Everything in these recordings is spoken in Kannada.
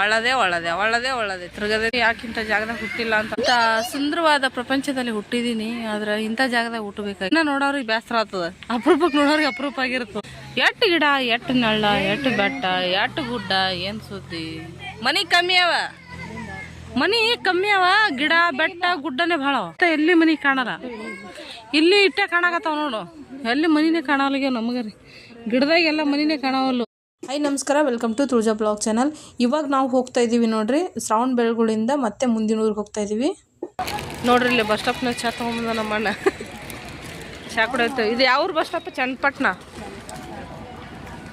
ಒಳ್ಳದೆ ಒಳ್ಳದೆ, ಒಳ್ಳದೇ ಒಳ್ಳದೆ. ಯಾಕೆ ಯಾಕಿಂತ ಜಾಗದಾಗ ಹುಟ್ಟಿಲ್ಲ ಅಂತ. ಸುಂದರವಾದ ಪ್ರಪಂಚದಲ್ಲಿ ಹುಟ್ಟಿದೀನಿ, ಆದ್ರೆ ಇಂಥ ಜಾಗದಾಗ ಹುಟ್ಟಬೇಕು ಇನ್ನ ನೋಡೋರಿಗೆ ಬೇಸರ ಆಗ್ತದ. ಅಪರೂಪಕ್ಕೆ ನೋಡೋರಿಗೆ ಅಪರೂಪ ಆಗಿರ್ತದೆ ಎಟ್ ಗಿಡ, ಎಟ್ ನಳ್ಳ, ಎಟ್ ಬೆಟ್ಟ, ಎಟ್ ಗುಡ್ಡ, ಏನ್ ಸುದ್ದಿ? ಮನಿ ಕಮ್ಮಿ ಅವ. ಮನಿ ಕಮ್ಮಿ ಅವ, ಗಿಡ, ಬೆಟ್ಟ, ಗುಡ್ಡನೇ ಭಾಳ ಎಲ್ಲಿ ಮನಿ ಕಾಣಲ್ಲ? ಇಲ್ಲಿ ಇಟ್ಟೆ ಕಾಣಕತ್ತಾವ ನೋಡು. ಎಲ್ಲಿ ಮನಿನೇ ಕಾಣವಲ್ಗೆ ನಮಗರಿ. ಗಿಡದಾಗೆಲ್ಲ ಮನಿನೇ ಕಾಣವಲ್ಲು. ಹಾಯ್ ನಮಸ್ಕಾರ. Welcome to Tulaja blog channel ಇವಾಗ ನಾವು ಹೋಗ್ತಾ ಇದ್ದೀವಿ ನೋಡ್ರಿ. ಶ್ರಾವಣ ಬೆಳಗುಳಿಂದ ಮತ್ತೆ ಮುಂದಿನ ಊರಿಗೆ ಹೋಗ್ತಾ ಇದ್ದೀವಿ ನೋಡ್ರಿ, ಇಲ್ಲಿ ಬಸ್ ಸ್ಟಾಪ್ನ ಚಾ ತೊಗೊಂಬಂದ ನಮ್ಮ ಅಣ್ಣ. ಚಾ ಕುಡಿಯುತ್ತೆ. ಇದು ಯಾವ ಬಸ್ ಸ್ಟಾಪ್ ಚನ್ನಪಟ್ಟಣ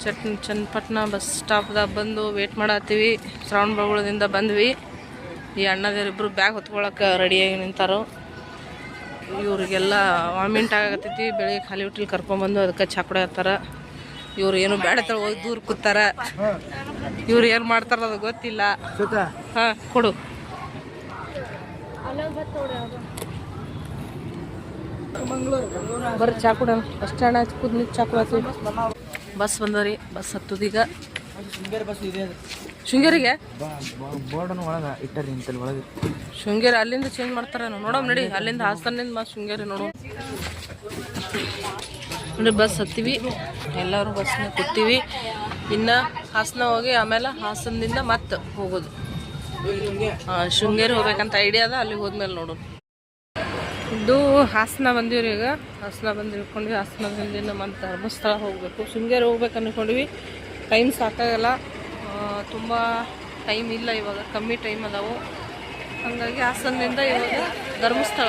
ಚಟ್ ಚನ್ನಪಟ್ಟಣ ಬಸ್ ಸ್ಟಾಪ್ದಾಗ ಬಂದು ವೇಟ್ ಮಾಡತ್ತೀವಿ. ಶ್ರಾವಣ ಬೆಳಗುಳದಿಂದ ಬಂದ್ವಿ. ಈ ಅಣ್ಣದರಿಬ್ಬರು ಬ್ಯಾಗ್ ಹೊತ್ಕೊಳಕ್ಕೆ ರೆಡಿಯಾಗಿ ನಿಂತಾರು. ಇವರಿಗೆಲ್ಲ ವಾಮಿಂಟ್ ಆಗತ್ತೈತಿ ಬೆಳಿಗ್ಗೆ ಖಾಲಿ ಹುಟ್ಟಲಿ ಕರ್ಕೊಂಡ್ಬಂದು ಅದಕ್ಕೆ ಚಾ ಕುಡಿಯತ್ತಾರ. ಇವ್ರು ಏನು ಬೇಡ ಹೋಗಿ ದೂರ ಕೂತಾರ. ಇವ್ರು ಏನು ಮಾಡ್ತಾರ ಅದು ಗೊತ್ತಿಲ್ಲ. ಹಾಂ ಕೊಡು. ಬರ್ರಿ ಚಾ ಕುಡ ಬಸ್ ಸ್ಟ್ಯಾಂಡ್ ಹಚ್ಚಿ ಕುದ್ ನಿಂತು ಚಾ ಕುಡತ್ತೀವಿ ಬಸ್ ಬಂದವ್ರಿ ಬಸ್ ಹತ್ತದೀಗ ಶೃಂಗೇರಿಗೆ? ಶೃಂಗೇರಿ ಅಲ್ಲಿಂದ ಚೇಂಜ್ ಮಾಡ್ತಾರೆ ನೋಡೋಣ ನಡಿ ಅಲ್ಲಿಂದ ಹಾಸನಿಂದ ಮತ್ತೆ ಶೃಂಗೇರಿ ನೋಡು ನೋಡಿ ಬಸ್ ಹತ್ತೀವಿ. ಎಲ್ಲರೂ ಬಸ್ನ ಕೂತೀವಿ. ಇನ್ನು ಹಾಸನ ಹೋಗಿ ಆಮೇಲೆ ಹಾಸನದಿಂದ ಮತ್ತೆ ಹೋಗೋದು. ಶೃಂಗೇರಿ ಹೋಗ್ಬೇಕಂತ ಐಡಿಯಾ ಅದ, ಅಲ್ಲಿಗೆ ಹೋದ್ಮೇಲೆ ನೋಡು. ಇದು ಹಾಸನ ಬಂದಿವ್ರಿ ಈಗ. ಹಾಸನ ಬಂದು ಇಳ್ಕೊಂಡ್ವಿ. ಹಾಸನದಿಂದ ಮತ್ತೆ ಧರ್ಮಸ್ಥಳ ಹೋಗಬೇಕು. ಶೃಂಗೇರಿ ಹೋಗ್ಬೇಕು ಅಂದ್ಕೊಂಡ್ವಿ ಟೈಮ್ ಸಾಕಾಗಲ್ಲ. ತುಂಬ ಟೈಮ್ ಇಲ್ಲ ಇವಾಗ. ಕಮ್ಮಿ ಟೈಮ್ ಅದಾವು. ಹಾಗಾಗಿ ಹಾಸನದಿಂದ ಇವಾಗ ಧರ್ಮಸ್ಥಳ.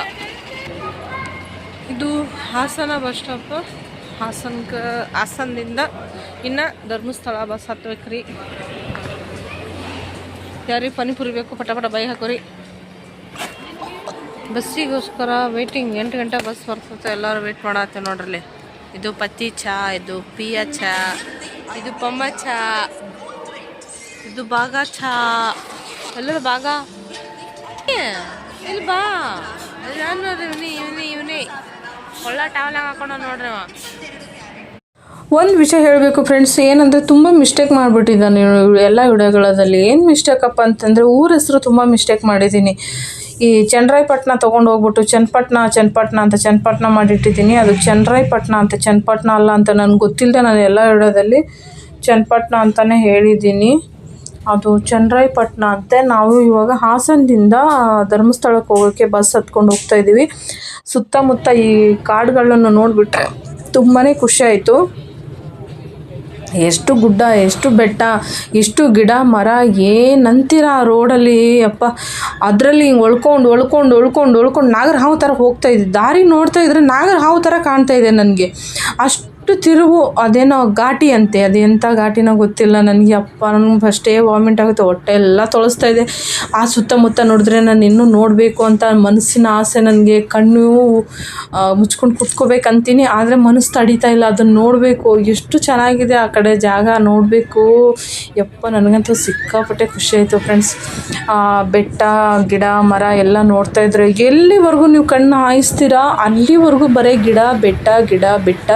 ಇದು ಹಾಸನ ಬಸ್ ಸ್ಟಾಪ್ ಹಾಸನ್ಕ, ಹಾಸನದಿಂದ ಇನ್ನು ಧರ್ಮಸ್ಥಳ ಬಸ್ ಹತ್ಬೇಕ್ರಿ. ಯಾರಿಗೆ ಪನಿಪುರಿ ಬೇಕು, ಪಟ ಪಟ ಬೈ ಹಾಕೋರಿ. ಬಸ್ಸಿಗೋಸ್ಕರ ವೇಟಿಂಗ್ ಎಂಟು ಗಂಟೆ ಬಸ್ ಬರ್ತದೆ ಎಲ್ಲರೂ ವೇಟ್ ಮಾಡತ್ತೆ ನೋಡ್ರಲ್ಲಿ ಇದು ಪತ್ತಿ ಚಾ, ಇದು ಪಿಯ ಚಾ, ಇದು ಪಮ್ಮ ಚಾ, ಇದು ಬಾಗ ಚಾ. ಎಲ್ಲರೂ ಬಾಗ ಇಲ್ಲ ಬಾ. ನಾನು ಇವನೇ, ಇವನಿ ಇವನಿ. ಒಂದು ವಿಷಯ ಹೇಳಬೇಕು ಫ್ರೆಂಡ್ಸ್ ಏನಂದರೆ ತುಂಬ ಮಿಸ್ಟೇಕ್ ಮಾಡಿಬಿಟ್ಟಿದ್ದಾನೆ ಎಲ್ಲ ವಿಡಿಯೋಗಳಲ್ಲಿ ಏನು ಮಿಸ್ಟೇಕಪ್ಪ ಅಂತಂದರೆ ಊರ ಹೆಸರು ತುಂಬ ಮಿಸ್ಟೇಕ್ ಮಾಡಿದ್ದೀನಿ. ಈ ಚನ್ನರಾಯಪಟ್ಟಣ ತೊಗೊಂಡು ಹೋಗ್ಬಿಟ್ಟು ಚನ್ನಪಟ್ಟಣ ಚನ್ನಪಟ್ಟಣ ಅಂತ ಚನ್ನಪಟ್ಟಣ ಮಾಡಿಟ್ಟಿದ್ದೀನಿ. ಅದು ಚನ್ನರಾಯಪಟ್ಟಣ ಅಂತ ಚನ್ನಪಟ್ಟಣ ಅಲ್ಲ ಅಂತ ನನಗೆ ಗೊತ್ತಿಲ್ಲದೆ ನಾನು ಎಲ್ಲ ವಿಡಿಯೋದಲ್ಲಿ ಚನ್ನಪಟ್ಟಣ ಅಂತಲೇ ಹೇಳಿದ್ದೀನಿ. ಅದು ಚನ್ನರಾಯಪಟ್ಟಣ ಅಂತೆ ನಾವು ಇವಾಗ ಹಾಸನದಿಂದ ಧರ್ಮಸ್ಥಳಕ್ಕೆ ಹೋಗೋಕ್ಕೆ ಬಸ್ ಹತ್ಕೊಂಡು ಹೋಗ್ತಾ ಇದ್ದೀವಿ ಸುತ್ತಮುತ್ತ ಈ ಕಾಡುಗಳನ್ನು ನೋಡಿಬಿಟ್ರೆ ತುಂಬಾ ಖುಷಿಯಾಯಿತು ಎಷ್ಟು ಗುಡ್ಡ, ಎಷ್ಟು ಬೆಟ್ಟ ಎಷ್ಟು ಗಿಡ, ಮರ, ಏನಂತೀರ ಆ ರೋಡಲ್ಲಿ, ಅಪ್ಪ. ಅದರಲ್ಲಿ ಹಿಂಗೆ ಒಳ್ಕೊಂಡು ಒಳ್ಕೊಂಡು ಒಳ್ಕೊಂಡು ಒಳ್ಕೊಂಡು ನಾಗರ ಹಾವು ಥರ ಹೋಗ್ತಾ ಇದ್ದೆ ದಾರಿ ನೋಡ್ತಾ ಇದ್ರೆ ನಾಗರ ಹಾವು ಥರ ಕಾಣ್ತಾ ಇದೆ ನನಗೆ. ಅಷ್ಟು ತಿರುವು, ಅದೇನೋ ಘಾಟಿ ಅಂತೆ, ಅದು ಎಂಥ ಘಾಟಿನೋ ಗೊತ್ತಿಲ್ಲ ನನಗೆ. ಅಪ್ಪ, ನನಗೆ ಫಸ್ಟೇ ವಾಮಿಟ್ ಆಗುತ್ತೆ, ಹೊಟ್ಟೆ ಎಲ್ಲ ತೊಳಸ್ತಾ ಇದೆ. ಆ ಸುತ್ತಮುತ್ತ ನೋಡಿದ್ರೆ ನಾನು ಇನ್ನೂ ನೋಡಬೇಕು ಅಂತ ಮನಸ್ಸಿನ ಆಸೆ ನನಗೆ. ಕಣ್ಣು ಮುಚ್ಕೊಂಡು ಕುತ್ಕೋಬೇಕಂತೀನಿ, ಆದರೆ ಮನಸ್ಸು ತಡೀತಾ ಇಲ್ಲ. ಅದನ್ನು ನೋಡಬೇಕು, ಎಷ್ಟು ಚೆನ್ನಾಗಿದೆ ಆ ಕಡೆ ಜಾಗ, ನೋಡಬೇಕು. ಯಪ್ಪ, ನನಗಂತೂ ಸಿಕ್ಕಾಪಟ್ಟೆ ಖುಷಿ ಆಯಿತು ಫ್ರೆಂಡ್ಸ್ ಬೆಟ್ಟ, ಗಿಡ, ಮರ ಎಲ್ಲ ನೋಡ್ತಾ ಇದ್ರೆ, ಎಲ್ಲಿವರೆಗೂ ನೀವು ಕಣ್ಣು ಹಾಯಿಸ್ತೀರಾ? ಅಲ್ಲಿವರೆಗೂ ಬರೀ ಗಿಡ, ಬೆಟ್ಟ ಗಿಡ, ಬೆಟ್ಟ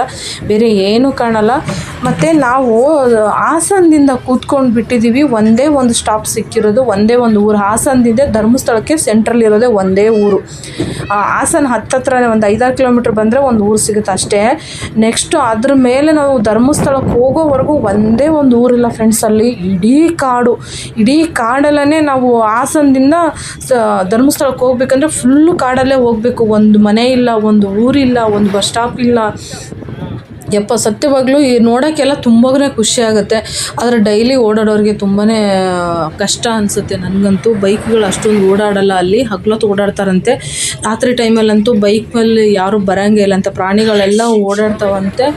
ಏನೂ ಕಾಣಲ್ಲ. ಮತ್ತು ನಾವು ಹಾಸನದಿಂದ ಕೂತ್ಕೊಂಡು ಬಿಟ್ಟಿದ್ದೀವಿ ಒಂದೇ ಒಂದು ಸ್ಟಾಪ್ ಸಿಕ್ಕಿರೋದು, ಒಂದೇ ಒಂದು ಊರು. ಹಾಸನದಿಂದ, ಧರ್ಮಸ್ಥಳಕ್ಕೆ ಸೆಂಟ್ರಲ್ ಇರೋದೇ ಒಂದೇ ಊರು. ಹಾಸನ ಹತ್ತತ್ರನೇ ಒಂದು ಐದಾರು ಕಿಲೋಮೀಟ್ರ್ ಬಂದರೆ ಒಂದು ಊರು ಸಿಗುತ್ತೆ ಅಷ್ಟೇ. ನೆಕ್ಸ್ಟು ಅದ್ರ ಮೇಲೆ ನಾವು ಧರ್ಮಸ್ಥಳಕ್ಕೆ ಹೋಗೋವರೆಗೂ ಒಂದೇ ಒಂದು ಊರಿಲ್ಲ ಫ್ರೆಂಡ್ಸ್ ಅಲ್ಲಿ. ಇಡೀ ಕಾಡು. ಇಡೀ ಕಾಡಲ್ಲೇ ನಾವು ಹಾಸನದಿಂದ ಧರ್ಮಸ್ಥಳಕ್ಕೆ ಹೋಗ್ಬೇಕಂದ್ರೆ ಫುಲ್ಲು ಕಾಡಲ್ಲೇ ಹೋಗಬೇಕು. ಒಂದು ಮನೆ ಇಲ್ಲ, ಒಂದು ಊರಿಲ್ಲ, ಒಂದು ಬಸ್ ಸ್ಟಾಪ್ ಇಲ್ಲ. ಯಪ್ಪ, ಸತ್ಯವಾಗ್ಲೂ ಈ ನೋಡೋಕ್ಕೆಲ್ಲ ತುಂಬಾ ಖುಷಿ ಆಗುತ್ತೆ. ಆದರೆ ಡೈಲಿ ಓಡಾಡೋರಿಗೆ ತುಂಬಾ ಕಷ್ಟ ಅನಿಸುತ್ತೆ ನನಗಂತೂ. ಬೈಕ್ಗಳು ಅಷ್ಟೊಂದು ಓಡಾಡಲ್ಲ. ಅಲ್ಲಿ ಹಗ್ಲೊತ್ತು ಓಡಾಡ್ತಾರಂತೆ. ರಾತ್ರಿ ಟೈಮಲ್ಲಂತೂ ಬೈಕ್ ಮೇಲೆ ಯಾರೂ ಬರೋಂಗೇ ಇಲ್ಲ ಅಂತ ಪ್ರಾಣಿಗಳೆಲ್ಲ ಓಡಾಡ್ತಾವಂತೆ.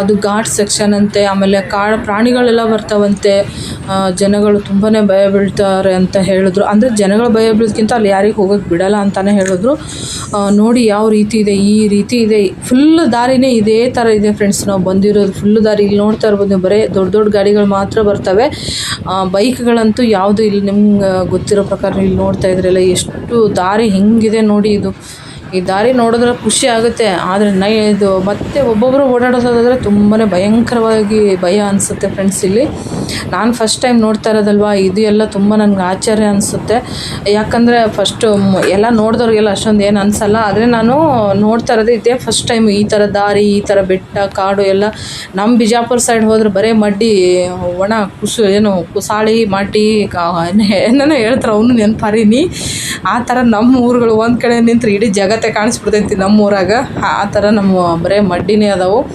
ಅದು ಘಾಟ್ ಸೆಕ್ಷನ್ ಅಂತೆ, ಆಮೇಲೆ ಕಾ ಪ್ರಾಣಿಗಳೆಲ್ಲ ಬರ್ತಾವಂತೆ. ಜನಗಳು ತುಂಬಾ ಭಯ ಬೀಳ್ತಾರೆ ಅಂತ ಹೇಳಿದ್ರು. ಅಂದರೆ ಜನಗಳು ಭಯ ಬೀಳೋದ್ಕಿಂತ ಅಲ್ಲಿ ಯಾರಿಗೆ ಹೋಗೋಕ್ಕೆ ಬಿಡಲ್ಲ ಅಂತಲೇ ಹೇಳಿದ್ರು. ನೋಡಿ ಯಾವ ರೀತಿ ಇದೆ, ಈ ರೀತಿ ಇದೆ. ಫುಲ್ ದಾರಿನೇ ಇದೇ ಥರ ಇದೆ ಫ್ರೆಂಡ್ಸ್ ನಾವು ಬಂದಿರೋದು ಫುಲ್ ದಾರಿ. ಇಲ್ಲಿ ನೋಡ್ತಾ ಇರ್ಬೋದು ನೀವು, ಬರೀ ದೊಡ್ಡ ದೊಡ್ಡ ಗಾಡಿಗಳು ಮಾತ್ರ ಬರ್ತವೆ. ಬೈಕ್ಗಳಂತೂ ಯಾವುದು ಇಲ್ಲಿ ನಿಮ್ಗೆ ಗೊತ್ತಿರೋ ಪ್ರಕಾರ ಇಲ್ಲಿ ನೋಡ್ತಾ ಇದ್ರಲ್ಲ, ಎಷ್ಟು ದಾರಿ ಹೆಂಗಿದೆ ನೋಡಿ ಇದು. ಈ ದಾರಿ ನೋಡಿದ್ರೆ ಖುಷಿ ಆಗುತ್ತೆ, ಆದರೆ ನೈ ಇದು ಮತ್ತೆ ಒಬ್ಬೊಬ್ಬರು ಓಡಾಡೋದಾದ್ರೆ ತುಂಬಾ ಭಯಂಕರವಾಗಿ ಭಯ ಅನಿಸುತ್ತೆ ಫ್ರೆಂಡ್ಸ್ ಇಲ್ಲಿ. ನಾನು ಫಸ್ಟ್ ಟೈಮ್ ನೋಡ್ತಾ ಇರೋದಲ್ವಾ, ಇದು ಎಲ್ಲ ತುಂಬ ನನಗೆ ಆಶ್ಚರ್ಯ ಅನಿಸುತ್ತೆ. ಯಾಕಂದರೆ ಫಸ್ಟು ಎಲ್ಲ ನೋಡಿದವ್ರಿಗೆಲ್ಲ ಅಷ್ಟೊಂದು ಏನು ಅನಿಸಲ್ಲ, ಆದರೆ ನಾನು ನೋಡ್ತಾ ಇರೋದು ಇದೇ ಫಸ್ಟ್ ಟೈಮ್ ಈ ಥರ ದಾರಿ, ಈ ಥರ ಬೆಟ್ಟ, ಕಾಡು ಎಲ್ಲ. ನಮ್ಮ ಬಿಜಾಪುರ ಸೈಡ್ ಹೋದ್ರೆ ಬರೀ ಮಡ್ಡಿ, ಒಣ ಕುಸು, ಏನು ಕುಸಾಳಿ, ಮಾಟಿ ಏನೇನೋ ಹೇಳ್ತಾರೆ, ಅವನು ನೆನಪಾರೀನಿ. ಆ ಥರ ನಮ್ಮ ಊರುಗಳು ಒಂದು ಕಡೆ ನಿಂತು ಇಡೀ ಜಗತ್ತೇ ಕಾಣಿಸ್ಬಿಡ್ತೈತಿ ನಮ್ಮೂರಾಗ. ಆ ಥರ ನಮ್ಮ ಬರೇ ಮಡ್ಡಿನೇ ಅದಾವು.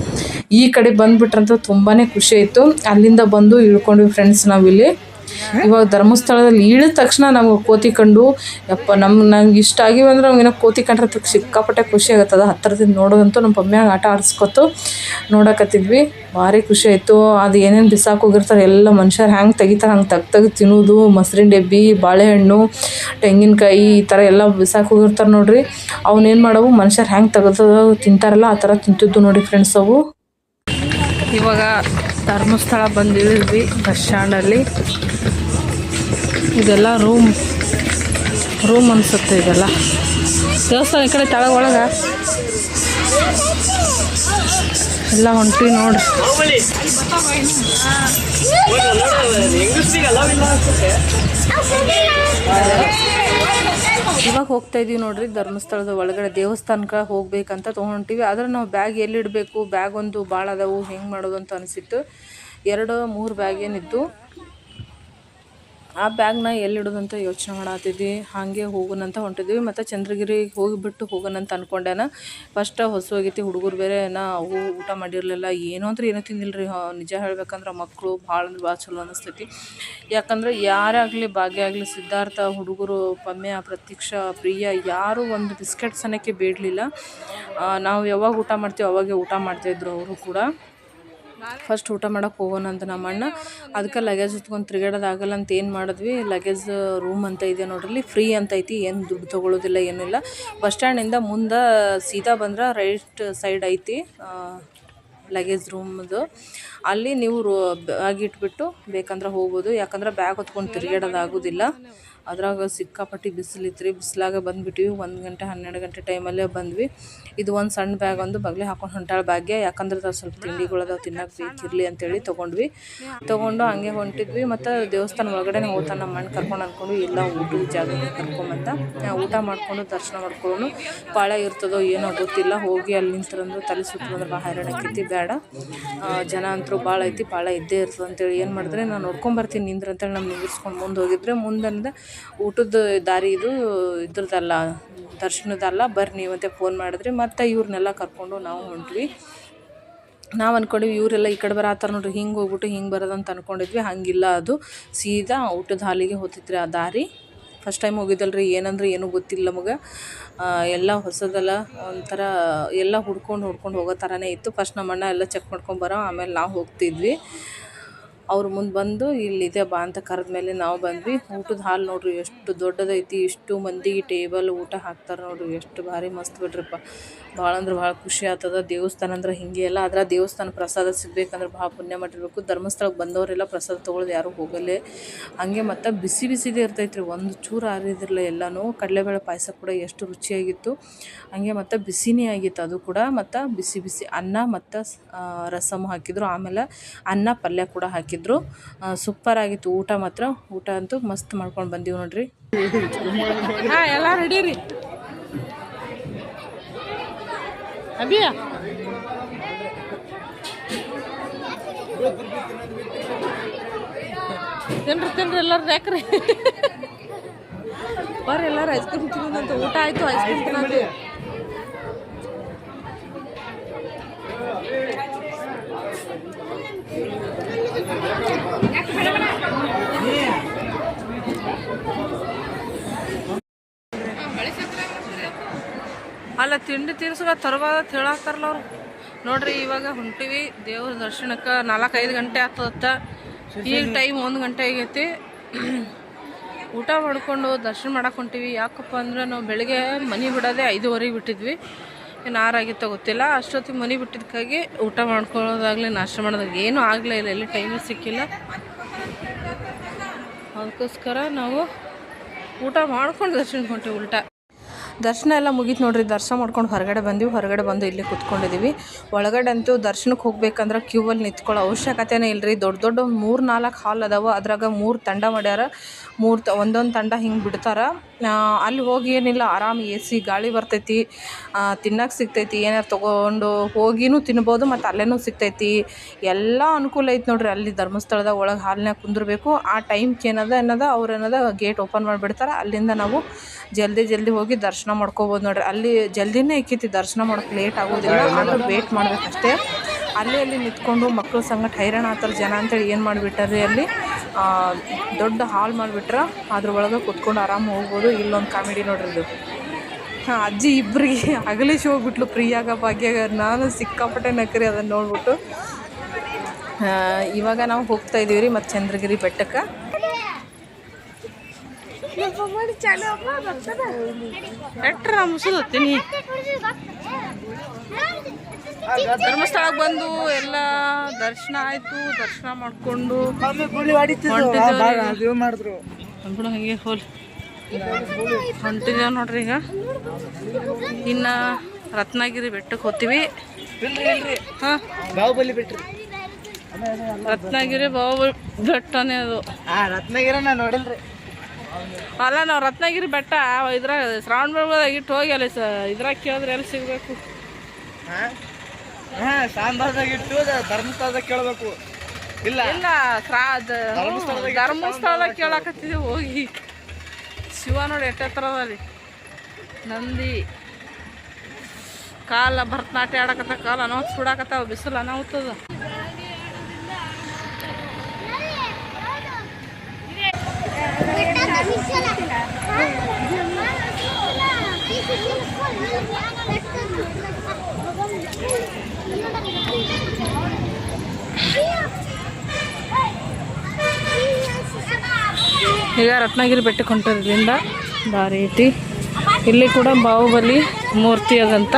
ಈ ಕಡೆ ಬಂದುಬಿಟ್ರಂತೂ ತುಂಬಾ ಖುಷಿ ಆಯಿತು. ಅಲ್ಲಿಂದ ಬಂದು ಇಳ್ಕೊಂಡ್ವಿ ಫ್ರೆಂಡ್ಸ್ ನಾವಿಲ್ಲಿ ಇವಾಗ ಧರ್ಮಸ್ಥಳದಲ್ಲಿ ಇಳಿದ ತಕ್ಷಣ ನಮ್ಗೆ ಕೋತಿ ಕಂಡು, ಯಪ್ಪ ನಮ್ಮ ನಂಗೆ ಇಷ್ಟ ಆಗಿವೆ ಅಂದ್ರೆ ಏನೋ ಕೋತಿ ಕಂಡ್ರೆ ಸಿಕ್ಕಾಪಟ್ಟೆ ಖುಷಿ ಆಗುತ್ತೆ. ಅದು ಹತ್ತಿರದಿಂದ ನೋಡೋದಂತೂ ನಮ್ಮ ಪಮ್ಮ್ಯಾಗ ಆಟ ಆಡಿಸ್ಕೊತು ನೋಡಕತ್ತಿದ್ವಿ. ಭಾರಿ ಖುಷಿ ಆಯಿತು. ಅದು ಏನೇನು ಬಿಸಾಕೋಗಿರ್ತಾರೆ ಎಲ್ಲ ಮನುಷ್ಯರು ಹ್ಯಾಂಗೆ ತೆಗಿತಾರೆ, ಹಂಗೆ ತಗ್ ತೆಗ್ದು ತಿನ್ನೋದು, ಮೊಸರಿನ ಡಬ್ಬಿ, ಬಾಳೆಹಣ್ಣು, ತೆಂಗಿನಕಾಯಿ, ಈ ಥರ ಎಲ್ಲ ಬಿಸಾಕ್ ಹೋಗಿರ್ತಾರೆ ನೋಡ್ರಿ. ಅವನ್ನೇನು ಮಾಡವು, ಮನುಷ್ಯರು ಹ್ಯಾಂಗೆ ತೆಗೆದು ತಿಂತಾರಲ್ಲ, ಆ ಥರ ತಿಂತಿದ್ದು ನೋಡಿ ಫ್ರೆಂಡ್ಸ್ ಅವು. ಇವಾಗ ಧರ್ಮಸ್ಥಳ ಬಂದಿಳಿದ್ವಿ ಬಸ್ ಸ್ಟ್ಯಾಂಡಲ್ಲಿ. ಇದೆಲ್ಲ ರೂಮ್ ರೂಮ್ ಅನಿಸುತ್ತೆ ಇದೆಲ್ಲ. ದೇವಸ್ಥಾನ ಈ ಕಡೆ ತಳ ಒಳಗ. ಎಲ್ಲ ಹೊಂಟಿ ನೋಡಿ. ಇವಾಗ ಹೋಗ್ತಾ ಇದೀವಿ ನೋಡ್ರಿ, ಧರ್ಮಸ್ಥಳದ ಒಳಗಡೆ ದೇವಸ್ಥಾನಕ್ಕೆ ಹೋಗ್ಬೇಕಂತ ತೊಗೊಂಡಿವಿ ಆದ್ರೆ ನಾವು ಬ್ಯಾಗ್ ಎಲ್ಲಿ ಇಡಬೇಕು ಬ್ಯಾಗ್ ಒಂದು ಭಾಳ ಅದಾವು, ಹೆಂಗೆ ಮಾಡೋದು ಅಂತ ಅನಿಸಿತ್ತು. ಎರಡು, ಮೂರು ಬ್ಯಾಗ್ ಏನಿದ್ದು ಆ ಬ್ಯಾಗ್ನ ಎಲ್ಲಿಡೋದಂತ ಯೋಚನೆ ಮಾಡತ್ತಿದ್ವಿ ಹಾಗೆ ಹೋಗೋಣಂತ ಹೊಂಟಿದ್ವಿ. ಮತ್ತು ಚಂದ್ರಗಿರಿಗೆ ಹೋಗಿಬಿಟ್ಟು ಹೋಗೋಣಂತ ಅನ್ಕೊಂಡೇನ. ಫಸ್ಟ್ ಹೊಸೋಗೈತಿ ಹುಡುಗರು ಬೇರೆ ನಾ ಊಟ ಮಾಡಿರಲಿಲ್ಲ. ಏನೋ ಅಂದ್ರೆ ಏನೂ ತಿಂದಿಲ್ಲ ರೀ ನಿಜ ಹೇಳ್ಬೇಕಂದ್ರೆ ಮಕ್ಕಳು ಭಾಳ ಅಂದ್ರೆ ಭಾಳ ಚಲೋ ಅನ್ನಿಸ್ತೈತಿ ಯಾಕಂದ್ರೆ ಯಾರೇ ಆಗಲಿ ಭಾಗ್ಯ ಆಗಲಿ ಸಿದ್ಧಾರ್ಥ ಹುಡುಗರು ಪಮ್ಯ ಪ್ರತೀಕ್ಷಾ ಪ್ರಿಯ, ಯಾರೂ ಒಂದು ಬಿಸ್ಕೆಟ್ ಸನಕ್ಕೆ ಬೇಡಲಿಲ್ಲ. ನಾವು ಯಾವಾಗ ಊಟ ಮಾಡ್ತೀವಿ ಅವಾಗೆ ಊಟ ಮಾಡ್ತಾಯಿದ್ರು ಅವರು ಕೂಡ. ಫಸ್ಟ್ ಊಟ ಮಾಡೋಕೆ ಹೋಗೋಣ ಅಂತ ನಮ್ಮ ಅಣ್ಣ. ಅದಕ್ಕೆ ಲಗೇಜ್ ಹೊತ್ಕೊಂಡು ತಿರುಗಾಡೋದಾಗಲ್ಲ ಅಂತ ಏನು ಮಾಡಿದ್ವಿ. ಲಗೇಜ್ ರೂಮ್ ಅಂತ ಇದೆ ನೋಡ್ರಿ ಫ್ರೀ ಅಂತ ಐತಿ. ಏನು ದುಡ್ಡು ತೊಗೊಳೋದಿಲ್ಲ ಏನಿಲ್ಲ ಬಸ್ ಸ್ಟ್ಯಾಂಡಿಂದ ಮುಂದೆ ಸೀದಾ ಬಂದ್ರೆ ರೈಟ್ ಸೈಡ್ ಐತಿ ಲಗೇಜ್ ರೂಮ್ದು ಅಲ್ಲಿ ನೀವು ರೋ ಬ್ಯಾಗ್ ಇಟ್ಬಿಟ್ಟು ಬೇಕಂದ್ರೆ ಹೋಗ್ಬೋದು. ಯಾಕಂದ್ರೆ ಬ್ಯಾಗ್ ಹೊತ್ಕೊಂಡು ತಿರುಗಾಡೋದಾಗೋದಿಲ್ಲ ಅದ್ರಾಗ ಸಿಕ್ಕಾಪಟ್ಟಿ ಬಿಸಿಲಿತ್ತು ರೀ ಬಿಸಿಲಾಗ ಬಂದುಬಿಟ್ಟಿವಿ. ಒಂದು ಗಂಟೆ, ಹನ್ನೆರಡು ಗಂಟೆ ಟೈಮಲ್ಲೇ ಬಂದ್ವಿ. ಇದು ಒಂದು ಸಣ್ಣ ಬ್ಯಾಗ್ ಒಂದು ಬಗ್ಲೆ ಹಾಕೊಂಡು ಹೊಂಟಾಳ ಬ್ಯಾಗ್ಗೆ ಯಾಕಂದ್ರೆ ಸ್ವಲ್ಪ ತಿಂಡಿಗಳದಾವ ತಿನ್ನಕ್ಕೆ ಬೇಕಿರಲಿ ಅಂತೇಳಿ ತೊಗೊಂಡ್ವಿ. ತೊಗೊಂಡು ಹಂಗೆ ಹೊಂಟಿದ್ವಿ. ಮತ್ತು ದೇವಸ್ಥಾನ ಒಳಗಡೆ ಹೋಗ್ತಾನೆ ನಮ್ಮ ಮಣ್ಣು ಕರ್ಕೊಂಡು ಅಂದ್ಕೊಂಡು ಇಲ್ಲ ಊಟದ ಜಾಗಕ್ಕೆ ಕರ್ಕೊಂಬಂತ. ಊಟ ಮಾಡಿಕೊಂಡು ದರ್ಶನ ಮಾಡ್ಕೊಂಡು ಪಾಳೆ ಇರ್ತದೋ ಏನೋ ಗೊತ್ತಿಲ್ಲ. ಹೋಗಿ ಅಲ್ಲಿ ನಿಂತ್ರಂದ್ರೆ ತಲೆ ಸುತ್ತಂದ್ರೆ ಭಾಳ ಹೈರಾಣ ಆಕೈತಿ. ಬೇಡ. ಜನ ಅಂತರೂ ಭಾಳ ಐತಿ, ಪಾಳೆ ಇದ್ದೇ ಇರ್ತದೆ ಅಂತೇಳಿ ಏನು ಮಾಡಿದ್ರೆ ನಾನು ನೋಡ್ಕೊಂಬರ್ತೀನಿ ನಿಂದ್ರ ಅಂತೇಳಿ ನಮ್ಮ ನಿಂದಿರ್ಸ್ಕೊಂಡು ಮುಂದೆ ಹೋಗಿದ್ರೆ ಮುಂದೆ ಊಟದ ದಾರಿ ಇದು, ಇದ್ರದ್ದಲ್ಲ, ದರ್ಶನದಲ್ಲ, ಬರ್ರಿ ನೀವಂತೆ ಫೋನ್ ಮಾಡಿದ್ರಿ. ಮತ್ತು ಇವ್ರನ್ನೆಲ್ಲ ಕರ್ಕೊಂಡು ನಾವು ಹೊಂಟ್ವಿ. ನಾವು ಅಂದ್ಕೊಂಡ್ವಿ ಇವರೆಲ್ಲ ಈ ಕಡೆ ಬರತ್ತಾರ ನೋಡ್ರಿ, ಹಿಂಗೆ ಹೋಗ್ಬಿಟ್ಟು ಹಿಂಗೆ ಬರೋದಂತ ಅಂದ್ಕೊಂಡಿದ್ವಿ ಹಂಗಿಲ್ಲ ಅದು. ಸೀದಾ ಊಟದ ಹಾಲಿಗೆ ಹೋಗ್ತಿತ್ರಿ ಆ ದಾರಿ. ಫಸ್ಟ್ ಟೈಮ್ ಹೋಗಿದ್ದಲ್ರಿ, ಏನಂದ್ರೆ ಏನೂ ಗೊತ್ತಿಲ್ಲ ನಮಗೆ. ಎಲ್ಲ ಹೊಸದಲ್ಲ ಒಂಥರ ಎಲ್ಲ ಹುಡ್ಕೊಂಡು ಹುಡ್ಕೊಂಡು ಹೋಗೋ ಥರನೇ ಇತ್ತು. ಫಸ್ಟ್ ನಮ್ಮ ಅಣ್ಣ ಎಲ್ಲ ಚೆಕ್ ಮಾಡ್ಕೊಂಡು ಬರೋ ಆಮೇಲೆ ನಾವು ಹೋಗ್ತಿದ್ವಿ. ಅವ್ರು ಮುಂದೆ ಬಂದು ಇಲ್ಲಿದೆ ಬಾ ಅಂತ ಕರೆದ ಮೇಲೆ ನಾವು ಬಂದ್ವಿ. ಊಟದ ಹಾಲು ನೋಡ್ರಿ, ಎಷ್ಟು ದೊಡ್ಡದೈತಿ. ಇಷ್ಟು ಮಂದಿಗೆ ಟೇಬಲ್ ಊಟ ಹಾಕ್ತಾರೆ ನೋಡ್ರಿ. ಎಷ್ಟು ಭಾರಿ ಮಸ್ತ್ ಬಿಡ್ರಿಪ್ಪ. ಭಾಳ ಅಂದ್ರೆ ಭಾಳ ಖುಷಿ ಆಗ್ತದ ದೇವಸ್ಥಾನ ಅಂದ್ರೆ ಹಿಂಗೆ ಎಲ್ಲ. ಆದ್ರೆ ದೇವಸ್ಥಾನ ಪ್ರಸಾದ ಸಿಗ್ಬೇಕಂದ್ರೆ ಭಾಳ ಪುಣ್ಯ ಮಾಡಿರ್ಬೇಕು. ಧರ್ಮಸ್ಥಳಕ್ಕೆ ಬಂದವರೆಲ್ಲ ಪ್ರಸಾದ ತೊಗೊಳೋದು ಯಾರೂ ಹೋಗಲ್ಲೇ. ಹಂಗೆ ಮತ್ತು ಬಿಸಿ ಬಿಸಿದೇ ಇರ್ತೈತೆ ರೀ ಒಂದು ಚೂರು ಆರಿದಿರಲ್ಲ ಎಲ್ಲನೂ. ಕಡಲೆಬೇಳೆ ಪಾಯಸ ಕೂಡ ಎಷ್ಟು ರುಚಿಯಾಗಿತ್ತು. ಹಂಗೆ ಮತ್ತು ಬಿಸಿನೇ ಆಗಿತ್ತು ಅದು ಕೂಡ. ಮತ್ತು ಬಿಸಿ ಬಿಸಿ ಅನ್ನ ಮತ್ತು ರಸಮ್ ಹಾಕಿದ್ರು. ಆಮೇಲೆ ಅನ್ನ ಪಲ್ಯ ಕೂಡ ಹಾಕಿದ್ರು. ಸೂಪರ್ ಆಗಿತ್ತು ಊಟ ಮಾತ್ರ. ಊಟ ಅಂತೂ ಮಸ್ತ್ ಮಾಡ್ಕೊಂಡು ಬಂದೀವಿ ನೋಡ್ರಿ. ಎಲ್ಲ ರೆಡಿ ರೀ. ತಿನ್ರಿ ತಿನ್ರಿ ಎಲ್ಲರೂ ಯಾಕ್ರಿ? ಬರ್ರಿ ಎಲ್ಲರೂ ಐಸ್ ಕ್ರೀಮ್ ತಿನ್ನೋದಂತ ಊಟ ಆಯ್ತು ಐಸ್ ಕ್ರೀಮ್ ತಿನ್ನೋದು ಅಲ್ಲ ತಿಂಡಿ ತಿನ್ಸುವ ತರಬಾದ ಹೇಳಾಕ್ತಾರಲ್ಲ ಅವ್ರು. ನೋಡ್ರಿ ಇವಾಗ ಹೊಂಟಿವಿ, ದೇವ್ರ ದರ್ಶನಕ್ಕೆ ನಾಲ್ಕೈದು ಗಂಟೆ ಆಗ್ತದತ್ತ ಈಗ ಟೈಮ್ ಒಂದು ಗಂಟೆ ಆಗೈತಿ. ಊಟ ಮಾಡ್ಕೊಂಡು ದರ್ಶನ ಮಾಡಕ್ಕೆ ಹೊಂಟಿವಿ. ಯಾಕಪ್ಪ ಅಂದ್ರೆ ನಾವು ಬೆಳಗ್ಗೆ ಮನೆ ಬಿಡೋದೇ ಐದುವರೆಗೆ ಬಿಟ್ಟಿದ್ವಿ. ಏನು ಆರಾಗಿತ್ತೋ ಗೊತ್ತಿಲ್ಲ. ಅಷ್ಟೊತ್ತಿಗೆ ಮನೆ ಬಿಟ್ಟಿದ್ದಕ್ಕಾಗಿ ಊಟ ಮಾಡ್ಕೊಳ್ಳೋದಾಗಲಿ, ನಾಷ್ಟ ಮಾಡೋದಾಗ ಏನೂ ಆಗಲೇ ಇಲ್ಲ. ಎಲ್ಲಿ ಟೈಮೇ ಸಿಕ್ಕಿಲ್ಲ. ಅದಕ್ಕೋಸ್ಕರ ನಾವು ಊಟ ಮಾಡ್ಕೊಂಡು ದರ್ಶನಕ್ಕೆ ಹೊಂಟಿವಿ ಉಲ್ಟಾ. ದರ್ಶನ ಎಲ್ಲ ಮುಗೀತು ನೋಡ್ರಿ, ದರ್ಶನ ಮಾಡ್ಕೊಂಡು ಹೊರಗಡೆ ಬಂದಿವಿ, ಹೊರಗಡೆ ಬಂದು ಇಲ್ಲಿ ಕುತ್ಕೊಂಡಿದ್ದೀವಿ ಒಳಗಡೆ ಅಂತೂ ದರ್ಶನಕ್ಕೆ ಹೋಗ್ಬೇಕಂದ್ರೆ ಕ್ಯೂವಲ್ಲಿ ನಿಂತ್ಕೊಳ್ಳೋ ಅವಶ್ಯಕತೆನೇ ಇಲ್ಲರಿ ದೊಡ್ಡ ದೊಡ್ಡ ಮೂರು ನಾಲ್ಕು ಹಾಲ್ ಅದಾವೆ, ಅದ್ರಾಗ ಮೂರು ತಂಡ ಮಾಡ್ಯಾರ. ಮೂರು ತ, ಒಂದೊಂದು ತಂಡ ಹಿಂಗೆ ಬಿಡ್ತಾರೆ. ಅಲ್ಲಿ ಹೋಗಿ ಏನಿಲ್ಲ, ಆರಾಮ್ ಎ ಸಿ ಗಾಳಿ ಬರ್ತೈತಿ ತಿನ್ನಕ್ಕೆ ಸಿಗ್ತೈತಿ, ಏನಾರು ತೊಗೊಂಡು ಹೋಗಿನೂ ತಿನ್ಬೋದು, ಮತ್ತು ಅಲ್ಲೇನೂ ಸಿಗ್ತೈತಿ. ಎಲ್ಲ ಅನುಕೂಲ ಐತೆ ನೋಡ್ರಿ, ಅಲ್ಲಿ ಧರ್ಮಸ್ಥಳದಾಗ ಒಳಗೆ ಹಾಲ್ನಾಗ ಕುಂದಿರ್ಬೇಕು. ಆ ಟೈಮ್ಗೆ ಏನದ ಏನದ, ಅವ್ರು ಏನದ ಗೇಟ್ ಓಪನ್ ಮಾಡಿಬಿಡ್ತಾರೆ. ಅಲ್ಲಿಂದ ನಾವು ಜಲ್ದಿ ಜಲ್ದಿ ಹೋಗಿ ದರ್ಶನ ಮಾಡ್ಕೋಬೋದು ನೋಡ್ರಿ. ಅಲ್ಲಿ ಜಲ್ದಿನೇ ಇಕ್ಕೈತಿ ದರ್ಶನ ಮಾಡೋಕೆ ಲೇಟ್ ಆಗೋದಿಲ್ಲ, ಆದರೂ ವೇಟ್ ಮಾಡ್ಬೇಕಷ್ಟೇ. ಅಲ್ಲಿ ಅಲ್ಲಿ ನಿಂತ್ಕೊಂಡು ಮಕ್ಕಳ ಸಂಗಟ ಹೈರಾಣ ಆತರ ಜನ ಅಂತೇಳಿ ಏನು ಮಾಡಿಬಿಟ್ಟಾರೆ ಅಲ್ಲಿ ದೊಡ್ಡ ಹಾಲ್ ಮಾಡಿಬಿಟ್ರೆ. ಅದ್ರೊಳಗೆ ಕುತ್ಕೊಂಡು ಆರಾಮ ಹೋಗ್ಬೋದು. ಇಲ್ಲೊಂದು ಕಾಮಿಡಿ ನೋಡ್ರಿ ಇದು. ಹಾಂ ಅಜ್ಜಿ ಇಬ್ಬರಿಗೆ ಅಗಲಿಸಿ ಹೋಗ್ಬಿಟ್ಲು ಪ್ರಿಯಾಗ ಭಾಗ್ಯಾಗ ನಾನು ಸಿಕ್ಕಾಪಟ್ಟೆ ನಕರಿ ಅದನ್ನು ನೋಡ್ಬಿಟ್ಟು. ಇವಾಗ ನಾವು ಹೋಗ್ತಾ ಇದೀವಿ ರೀ ಮತ್ತು ಚಂದ್ರಗಿರಿ ಬೆಟ್ಟಕ್ಕೆ. ಎಟ್ರ ಧರ್ಮಸ್ಥಳಕ್ಕೆ ಬಂದು ಎಲ್ಲ ದರ್ಶನ ಆಯ್ತು ದರ್ಶನ ಮಾಡ್ಕೊಂಡು. ಮಾಡಿದ್ರು. ಹಂಗೆ ಹೋಲ್. ಹೊಂಟಿದ್ದೇವೆ ನೋಡ್ರಿ ಈಗ. ಇನ್ನ ರತ್ನಗಿರಿ ಬೆಟ್ಟಕ್ಕೆ ಹೋಗ್ತೀವಿ. ಹಾಂ. ಬಾಹುಬಲಿ ಬೆಟ್ಟ ರತ್ನಗಿರಿ ಬಾಹುಬಲಿ ಬೆಟ್ಟನೇ ಅದು. ರತ್ನಗಿರ ನಾ ನೋಡಿಲ್ರಿ. ಅಲ್ಲ ನಾವು ರತ್ನಗಿರಿ ಬೆಟ್ಟ ಇದ್ರಾಗ ಶ್ರಾವಣ ಬೆಳಗೊಳದಾಗ ಇಟ್ಟು ಹೋಗಿ ಅಲ್ಲಿ ಸ ಇದ್ರಾಗ ಕೇಳಿದ್ರೆ ಎಲ್ಲಿ ಸಿಗಬೇಕು? ಹಾ? ಹಾ ಸಾಂಬಾರ್ದಾಗ ಇಟ್ಟು ಧರ್ಮಸ್ಥಳದಾಗ ಕೇಳಬೇಕು. ಇಲ್ಲ. ಇಲ್ಲ ಧರ್ಮಸ್ಥಳದಾಗ ಕೇಳಕತ್ತಿದ್ದೆ ಹೋಗಿ. ಶಿವ ನೋಡಿ ಎಟ್ಟೆತ್ತರದಲ್ಲಿ ನಂದಿ. ಕಾಲ ಭರತನಾಟ್ಯ ಆಡಕತ್ತ ಕಾಲ ಅನಾಹುತ ಸುಡಾಕತ್ತಾವ ಬಿಸಿಲು ಅನಾಹುತದ ಈಗ ರತ್ನಗಿರಿ ಬೆಟ್ಟಕ್ಕೆ ಹೊಂಟೋದ್ರಿಂದ ದಾರಿ ಐತಿ. ಇಲ್ಲಿ ಕೂಡ ಬಾಹುಬಲಿ ಮೂರ್ತಿ ಅದಂತ.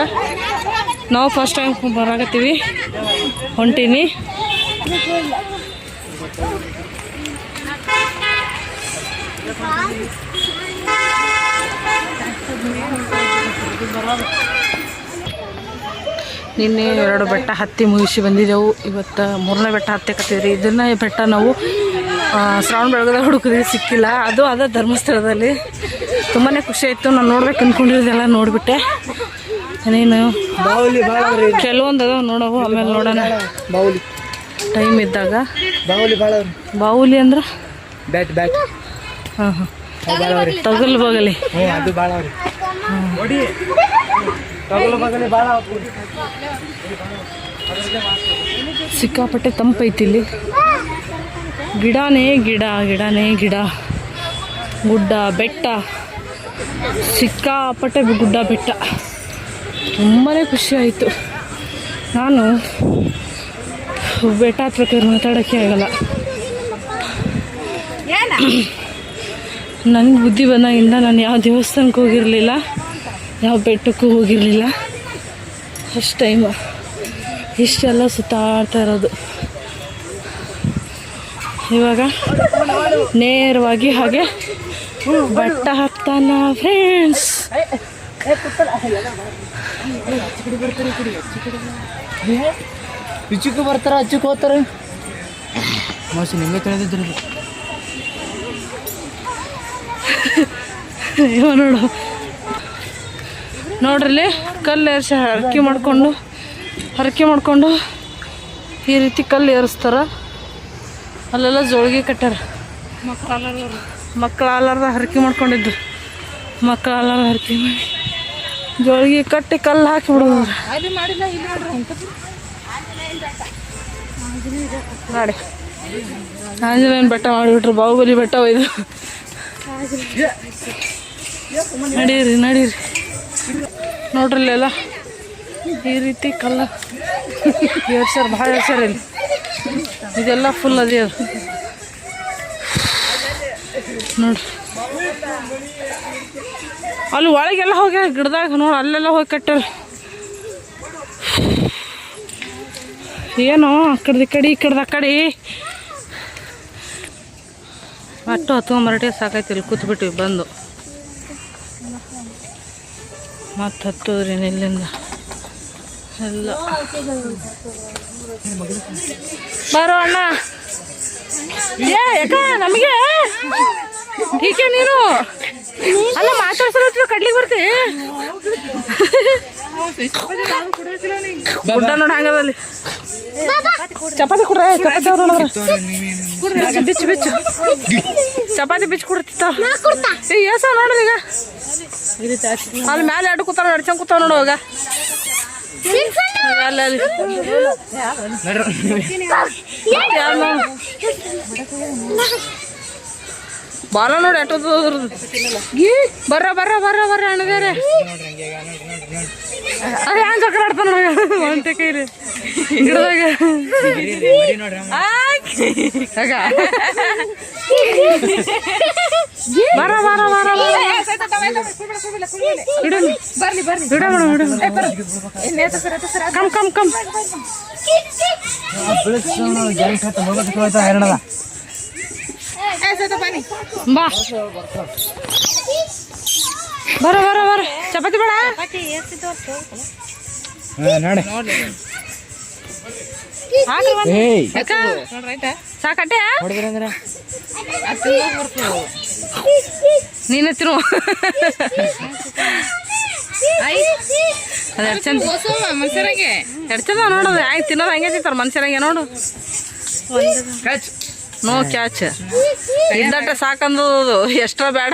ನಾವು ಫಸ್ಟ್ ಟೈಮ್ ಬರಾಕತ್ತೀವಿ. ಹೊಂಟೀನಿ. ನಿನ್ನೆ ಎರಡು ಬೆಟ್ಟ ಹತ್ತಿ ಮುಗಿಸಿ ಬಂದಿದ್ದೆವು. ಇವತ್ತು ಮೂರನೇ ಬೆಟ್ಟ ಹತ್ತಕತ್ತೀವಿ ಇದನ್ನ ಬೆಟ್ಟ ನಾವು ಶ್ರಾವಣ ಬೆಳಗದ ಹುಡುಕಿದ್ವಿ ಸಿಕ್ಕಿಲ್ಲ. ಅದು ಅದ ಧರ್ಮಸ್ಥಳದಲ್ಲಿ. ತುಂಬಾ ಖುಷಿ ಆಯಿತು. ನಾನು ನೋಡ್ಬೇಕು ಅಂದ್ಕೊಂಡಿರೋದೆಲ್ಲ ನೋಡಿಬಿಟ್ಟೆ. ನೀನು ಕೆಲವೊಂದು ಅದಾವ ನೋಡವು ಆಮೇಲೆ ನೋಡೋಣ. ಬಾವುಲಿ. ಟೈಮ್ ಇದ್ದಾಗ. ಬಾವುಲಿ ಭಾಳ ಬಾವುಲಿ ಅಂದ್ರೆ? Bat bat. ಹಾಂ ಹಾಂ. ತಗಲ್ ಬಗಲಿ. ಅದು ಭಾಳ ಅವ್ರಿ ತಗಲು ಬಗಲಿ ಭಾಳ ಸಿಕ್ಕಾಪಟ್ಟೆ ತಂಪೈತಿ ಇಲ್ಲಿ. ಗಿಡನೇ ಗಿಡ ಗಿಡನೇ ಗಿಡ. ಗುಡ್ಡ ಬೆಟ್ಟ. ಸಿಕ್ಕಾಪಟ್ಟೆ ಗುಡ್ಡ ಬೆಟ್ಟ. ತುಂಬಾ ಖುಷಿಯಾಯಿತು ನಾನು ಬೆಟ್ಟ ಹತ್ಬೇಕಾದ್ರೆ ಮಾತಾಡೋಕ್ಕೆ ಆಗಲ್ಲ. ನನಗೆ ಬುದ್ಧಿ ಬಂದಾಗಿಂದ ನಾನು ಯಾವ ದೇವಸ್ಥಾನಕ್ಕೆ ಹೋಗಿರಲಿಲ್ಲ ಯಾವ ಬೆಟ್ಟಕ್ಕೂ ಹೋಗಿರಲಿಲ್ಲ. ಫಸ್ಟ್ ಟೈಮ್ ಇಷ್ಟೆಲ್ಲ ಸುತ್ತಾಡ್ತಾ ಇರೋದು. ಇವಾಗ ನೇರವಾಗಿ ಹಾಗೆ ಬಟ್ಟ ಹತ್ತಾನ ಫ್ರೆಂಡ್ಸ್ ಇಚ್ಚಕ್ಕೆ ಬರ್ತಾರ ಅಚ್ಚಕ್ಕೆ ಹೋಗ್ತಾರ? ಮೋಸಿ ನಿಮಗೆ ತಿಳಿದಿದ್ರಿ ಇವ ನೋಡು. ನೋಡ್ರಲ್ಲಿ ಕಲ್ಲು ಏರ್ಸಿ ಹರಕೆ ಮಾಡಿಕೊಂಡು ಹರಕೆ ಮಾಡಿಕೊಂಡು ಈ ರೀತಿ ಕಲ್ಲು ಏರಿಸ್ತಾರ. ಅಲ್ಲೆಲ್ಲ ಜೋಳಿಗೆ ಕಟ್ಟಾರ. ಮಕ್ಕಳು ಆಲಾರ್ದ ಹರಕೆ ಮಾಡ್ಕೊಂಡಿದ್ರು. ಮಕ್ಕಳು ಆಲಾರ್ದ ಹರಕೆ ಮಾಡಿ. ಜೋಳಿಗೆ ಕಟ್ಟಿ ಕಲ್ಲು ಹಾಕಿ ಬಿಡೋದು ನೋಡಿ ಆಂಜನೇಯನ ಬೆಟ್ಟ ಮಾಡಿಬಿಟ್ರು, ಬಾಹುಬಲಿ ಬೆಟ್ಟ ಒಯ್ದು ನಡೀರಿ ನಡೀರಿ. ನೋಡ್ರಿ ಎಲ್ಲ ಈ ರೀತಿ ಕಲ್ಲ. ಏರ್ಸ್ಯಾರ, ಭಾಳ ಏರ್ಸ್ಯಾರ ಇಲ್ಲಿ. ಇದೆಲ್ಲ ಫುಲ್ ಅದೇ. ಅದು ನೋಡ್ರಿ ಅಲ್ಲಿ ಒಳಗೆಲ್ಲ ಹೋಗ್ಯಾರ ಗಿಡದಾಗ ನೋಡಿ, ಅಲ್ಲೆಲ್ಲ ಹೋಗಿ ಕಟ್ಟಾರ ಏನು, ಆ ಕಡೆ ಕಡೆ, ಈ ಕಡೆ ಆ ಕಡೆ. ಅಟ್ಟು ಹತ್ತು ಮರಟಿ ಸಾಕೈತಿ ಇಲ್ಲಿ ಕೂತ್ಬಿಟ್ಟಿವಿ ಬಂದು. ಮತ್ತೆ ಹತ್ತೋದ್ರಿ ಇಲ್ಲಿಂದ. ಬರೋ ಅಣ್ಣ ಏ ಯಾಕ ನಮಗೆ ಹೀಗೆ ನೀನು ಅಲ್ಲ ಮಾತಾಡ್ಸೋದು ಕಡ್ಲಿಗೆ ಬರ್ತಿ ಗುಡ್ಡ ನೋಡ ಹಂಗದಲ್ಲಿ ಚಪಾತಿ ಕೊಡ್ರೆ ಚಪಾತಿ ಅವ್ರು ನೋಡ್ರ ಬಿಚ್ಚು ಬಿಚ್ಚು ಚಪಾತಿ ಬಿಚ್ಚು ಕೊಡ್ತಿತ್ತ ಏ ಏಸ ನೋಡ್ರಿ ಈಗ ಅಲ್ಲಿ ಮ್ಯಾಲೆ ಎರಡು ಕೂತಾವ ನಡ್ಸಂಗ್ ಕೂತಾವ ನೋಡು ಬಾಲ ನೋಡಿ ಎಟ್ಟದು ಬರ್ರ ಬರ್ರ ಬರ್ರ ಬರ್ರ ಅಣ್ಣದೇರೆ ಅದೇ ಹ್ಯಾಂಗ ಚಕ್ರ ಆಡ್ತಾನ ಒಂಟೆ ಕೈಲಿ ಗಿಡದಾಗ ಆಗ. ಬರ ಬರ ಬರ ಬರ್ಲಿ ಇಡು. ಇಡು. ಮೇಡಮ್, ಇಡು. Come come come. ಬಾ. ಬರ ಬರ ಬರ. ಚಪಾತಿ ಬೇಡ? ನೋಡಿ ಯಾಕ? ಸಾಕಟ್ಟೆ ನೀನ ತಿನ್ನು. ಅದು ಎರಡು ಚಂದ ಮನುಷ್ಯರಾಗೆ ಎರಡು ಚಂದ ನೋಡೋದು ಆಯ್ತು ತಿನ್ನೋದು ಹಂಗೆ ತಿಂತಾರೆ ಮನುಷ್ಯರಾಗೆ ನೋಡು. ನೋ ಕ್ಯಾಚ್ ಇದ್ದಟ್ಟ ಸಾಕಂದು ಎಷ್ಟೋ ಬೇಡ.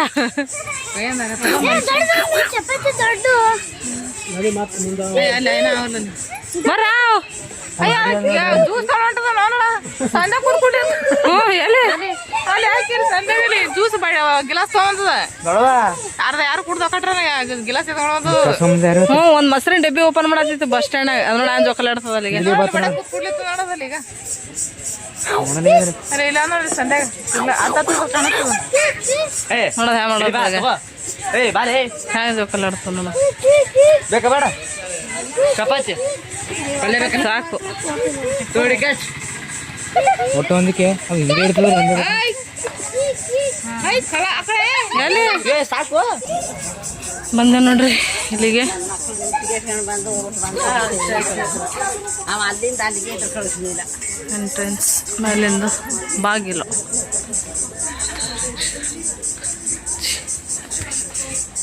ಬರ ಜ್ಯೂಸ್ ಗಿಲಾಸ್ ಅರ್ಧ ಯಾರು ಕುಡ್ದು ಗಿಲಾಸ್ ಹ್ಞೂ ಒಂದು ಮೊಸರಿನ ಡಬ್ಬಿ ಓಪನ್ ಮಾಡತ್ತಿತ್ತು ಬಸ್ ಸ್ಟ್ಯಾಂಡ್ ನೋಡಿ ನಾನು ಜೋಕಲ್ ಆಡ್ತದ ಅಲ್ಲಿಗೆ ನೋಡೋದಲ್ಲ ಈಗ. ಅರೆ ಇಲ್ಲ ನೋಡಿ ಸಂಡೆ. ಇಲ್ಲ ಅತ್ತ ನೋಡೋದು ಹ್ಯಾ ಮಾಡೋದು ಬಾಲೆ ನೋಡ ಬೇಕಾ ಬೇಡ. ಚಪಾತಿ. ಪಲ್ಯ ಬೇಕಾ ಸಾಕು. ಕ್ಯಾಚ್. ಒಟ್ಟು ಒಂದಕ್ಕೆ ಹಿಂಗೆ ಇರ್ತದೆ ಸಾಕು. ಬಂದೆ ನೋಡ್ರಿ ಇಲ್ಲಿಗೆ. ಎಂಟ್ರೆನ್ಸ್ ಮೇಲಿಂದ ಬಾಗಿಲು.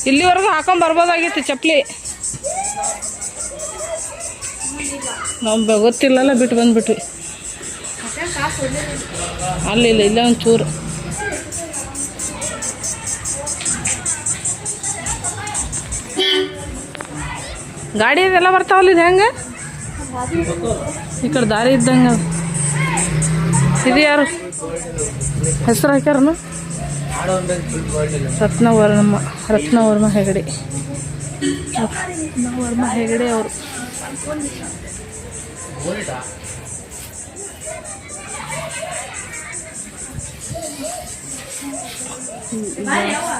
ಇಲ್ಲಿವರೆಗೂ ಹಾಕೊಂಡ್ ಬರ್ಬೋದಾಗಿತ್ತು ಚಪ್ಪಲಿ ನಾವು ಗೊತ್ತಿಲ್ಲಲ್ಲ, ಬಿಟ್ಟು ಬಂದ್ಬಿಟ್ವಿ. ಅಲ್ಲಿ ಇಲ್ಲ ಒಂದು ಚೂರು ಗಾಡಿ ಅದೆಲ್ಲ ಬರ್ತಾವಲ್ಲ, ಇದು ಹೆಂಗೆ? ಈ ಕಡೆ ದಾರಿ ಇದ್ದಂಗೆ. ಇದು ಯಾರು? ಹೆಸರು ಹಾಕ್ಯಾರನು? ರತ್ನವರ್ಮ ರತ್ನವರ್ಮ ಹೆಗಡೆ. ರತ್ನವರ್ಮ ಹೆಗಡೆ ಅವರು.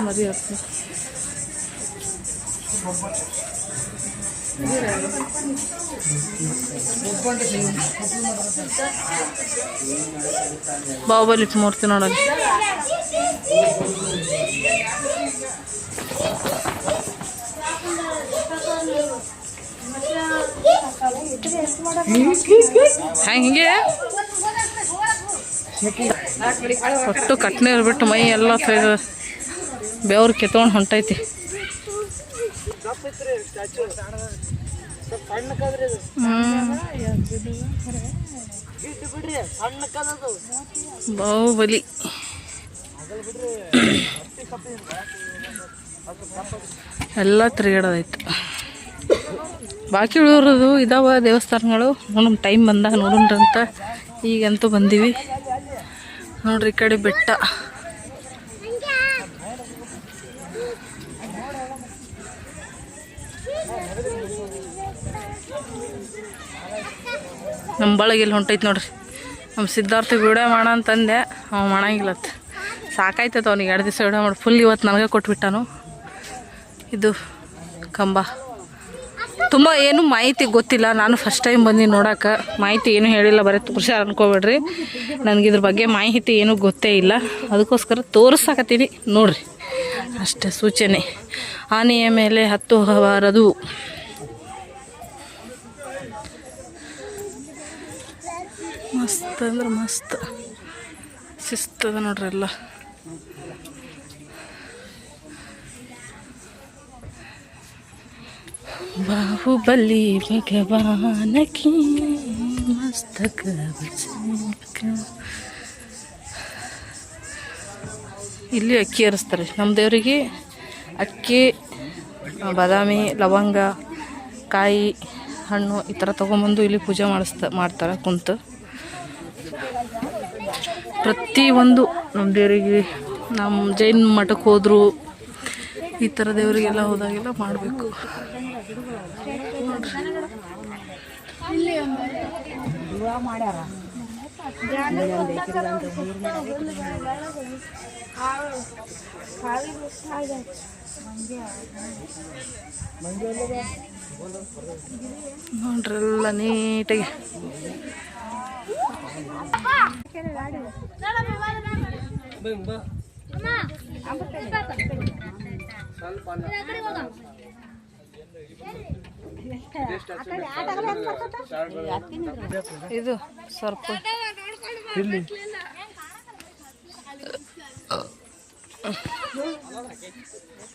ಮರಿ ಬಾಹುಬಲಿ ಮೂರ್ತಿ ನೋಡಲಿ ಹಂಗೆ? ಒಟ್ಟು ಕಟ್ನೆ ಇರ್ಬಿಟ್ಟು ಮೈ ಎಲ್ಲ ತೊಯ್ದು ಬೆವ್ರು ಕೆತ್ಕೊಂಡು ಹೊಂಟೈತಿ. ಬಾಹುಬಲಿ. ಎಲ್ಲ ತಿರುಗಾಡೋದೈತು ಬಾಕಿ ಉಳಿದ್ರದು ಇದಾವ ದೇವಸ್ಥಾನಗಳು. ನೋಡಮ್ ಟೈಮ್ ಬಂದಾಗ ನೋಡೋಣ್ರಂತ. ಈಗಂತೂ ಬಂದೀವಿ. ನೋಡ್ರಿ ಈ ಕಡೆ ಬೆಟ್ಟ. ನಮ್ಮ ಬಳಗ ಇಲ್ಲಿ ಹೊಂಟೈತೆ ನೋಡ್ರಿ. ನಮ್ಮ ಸಿದ್ಧಾರ್ಥ ವಿಡಿಯೋ ಮಾಡ ಅಂತಂದೆ. ಅವ ಮಾಡಂಗಿಲ್ಲತ್ತ ಸಾಕಾಯ್ತದ ಅವ್ನಿಗೆ ಎರಡು ದಿವಸ ವಿಡಿಯೋ ಮಾಡಿ. ಫುಲ್ ಇವತ್ತು ನನಗೆ ಕೊಟ್ಬಿಟ್ಟನು. ಇದು ಕಂಬ. ತುಂಬ ಏನು ಮಾಹಿತಿ ಗೊತ್ತಿಲ್ಲ. ನಾನು ಫಸ್ಟ್ ಟೈಮ್ ಬಂದು ನೋಡೋಕೆ. ಮಾಹಿತಿ ಏನು ಹೇಳಿಲ್ಲ. ಬರೀ ತೋರಿಸ ಅನ್ಕೋಬೇಡ್ರಿ. ನನಗೆ ಇದ್ರ ಬಗ್ಗೆ ಮಾಹಿತಿ ಏನೂ ಗೊತ್ತೇ ಇಲ್ಲ. ಅದಕ್ಕೋಸ್ಕರ ತೋರಿಸಾಕತ್ತೀನಿ. ನೋಡ್ರಿ. ಅಷ್ಟೇ ಸೂಚನೆ. ಆನೆಯ ಮೇಲೆ ಹತ್ತು ಬಾರದು ಮಸ್ತ್ ಅಂದ್ರೆ ಮಸ್ತ್. ಶಿಸ್ತದ ನೋಡ್ರಿ ಎಲ್ಲ. ಬಾಹುಬಲಿ ಭಗವಾನ ಮಸ್ತಕ. ಇಲ್ಲಿ ಅಕ್ಕಿ ಏರಿಸ್ತಾರೆ ನಮ್ಮ ದೇವರಿಗೆ ಅಕ್ಕಿ, ಬಾದಾಮಿ, ಲವಂಗ, ಕಾಯಿ, ಹಣ್ಣು ಈ ಥರ ತೊಗೊಂಬಂದು ಇಲ್ಲಿ ಪೂಜೆ ಮಾಡಿಸ್ತಾ, ಮಾಡ್ತಾರೆ ಕುಂತು. ಪ್ರತಿಯೊಂದು ನಮ್ಮ ದೇವರಿಗೆ ನಮ್ಮ ಜೈನ್ ಮಠಕ್ಕೆ ಹೋದ್ರು ಈ ಥರ ದೇವರಿಗೆಲ್ಲ ಹೋದಾಗೆಲ್ಲ ಮಾಡಬೇಕು. ನೋಡ್ರಿ. ಎಲ್ಲ ನೀಟಾಗಿ. ಇದು ಸ್ವಲ್ಪ ಇಲ್ಲಿ.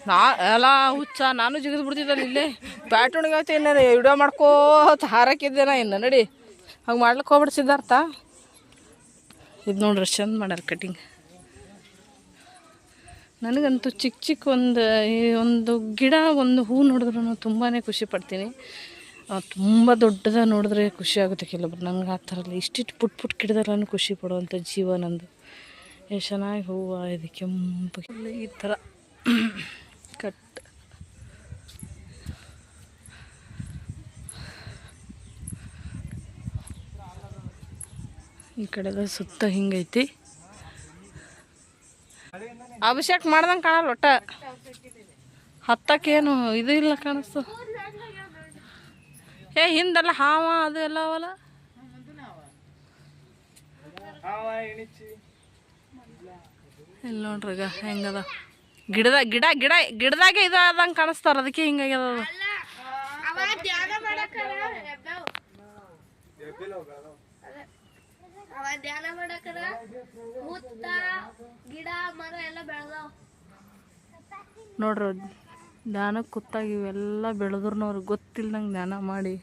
ನಾ ಎಲ್ಲ ಹುಚ್ಚ, ನಾನು ಜಿಗಿದು ಬಿಡ್ತಿದ್ದಲ್ಲ ಇಲ್ಲೇ. ಪ್ಯಾಟುಣಿಗೆ ಆಯ್ತು ಇನ್ನು ವಿಡಿಯೋ ಮಾಡ್ಕೋತ ಹಾರಕ್ಕಿದ್ದೆ ನಾ ಇನ್ನು, ನಡಿ. ಹಂಗೆ ಮಾಡ್ಲಿಕ್ಕೆ ಹೋಗ್ಬಿಡ್ ಸಿದ್ಧಾರ್ಥ. ಇದು ನೋಡ್ರಿ ಚಂದ ಮಾಡ್ಯಾರ ಕಟಿಂಗ್ ನನಗಂತೂ ಚಿಕ್ಕ ಚಿಕ್ಕ ಒಂದು ಒಂದು ಗಿಡ, ಒಂದು ಹೂ ನೋಡಿದ್ರು ತುಂಬಾ ಖುಷಿ ಪಡ್ತೀನಿ. ತುಂಬ ದೊಡ್ಡದ ನೋಡಿದ್ರೆ ಖುಷಿ ಆಗುತ್ತೆ ಕೆಲವೊಬ್ರು. ನನಗೆ ಆ ಥರ ಇಷ್ಟಿಷ್ಟು ಪುಟ್ ಪುಟ್ ಗಿಡದಲ್ಲೂ ಖುಷಿ ಪಡುವಂಥ ಜೀವ ನಂದು. ಎಷ್ಟು ಚೆನ್ನಾಗಿ ಹೂವು, ಇದು ಕೆಂಪು ಈ ಥರ ಕಟ್. ಈ ಕಡೆದ ಸುತ್ತ ಹಿಂಗೈತಿ. ಅಭಿಷೇಕ್ ಮಾಡ್ದಂಗೆ ಕಾಣಲ್ಲ ಒಟ್ಟ. ಹತ್ತಕ್ಕೇನು ಇದು ಇಲ್ಲ ಕಾಣಿಸ್ತು. ಏ, ಹಿಂದೆಲ್ಲ ಹಾವ, ಅದು ಎಲ್ಲ ಅವಲ್ಲ? ಇಲ್ಲಿ ನೋಡ್ರಿ ಈಗ ಹೆಂಗದ? ಗಿಡದ ಗಿಡ ಗಿಡ ಗಿಡದಾಗೆ ಇದು ಆದಂಗೆ ಕಾಣಿಸ್ತಾರ, ಅದಕ್ಕೆ ಹಿಂಗಾಗ್ಯದ ಅವ ಧ್ಯಾನ ನೋಡ್ರಿ ಧ್ಯಾನಕ್ಕೆ ಕುತ್ತಾಗಿ ಇವೆಲ್ಲ ಬೆಳೆದ್ರು ಅವ್ರಿಗೆ ಗೊತ್ತಿಲ್ದಂಗೆ ಧ್ಯಾನ ಮಾಡಿ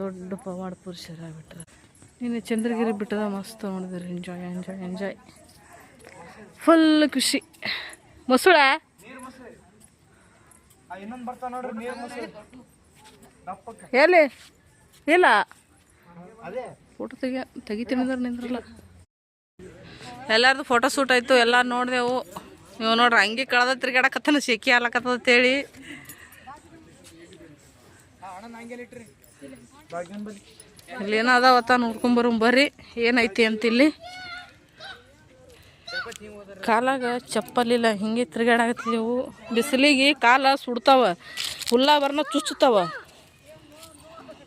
ದೊಡ್ಡ ಪವಾಡ ಪುರುಷರಾಗ್ಬಿಟ್ರೆ. ನೀನು ಚಂದ್ರಗಿರಿ ಬಿಟ್ಟದ ಮಸ್ತ್ ನೋಡಿದ್ರಿ ಎಂಜಾಯ್ ಎಂಜಾಯ್ ಎಂಜಾಯ್ ಫುಲ್ ಖುಷಿ. ಮೊಸಳೆ? ಎಲ್ಲಿ? ಇಲ್ಲ. ಫೋಟೋ ತೆಗಿ ತೆಗಿತೀನಿ ಅಂದ್ರೆ ನಿಂದ್ರಲ್ಲ. ಎಲ್ಲಾರ್ದು ಫೋಟೋ ಶೂಟ್ ಆಯ್ತು ಎಲ್ಲ ನೋಡ್ದೆವು. ನೀವು ನೋಡ್ರಿ ಹಂಗೆ ಕಳೆದ ತಿರ್ಗಾಡಕತ್ತನ ಶೆಕಿ ಅಂತೇಳಿ. ಬಲ್ಲಿ. ಇಲ್ಲಿ ಏನೋ ಅದಾವತ್ತ ನೋಡ್ಕೊಂಬರು ಬರ್ರಿ. ಏನೈತಿ ಅಂತ ಇಲ್ಲಿ ಕಾಲಾಗ ಚಪ್ಪಲಿಲ್ಲ, ಹಿಂಗೆ ತಿರ್ಗಾಡಕತ್ತಿದ್ದೆವು ಬಿಸಿಲಿಗೆ ಕಾಲ ಸುಡ್ತಾವ ಹುಲ್ಲ ಬರ್ನ ಚುಚ್ಚುತ್ತಾವ.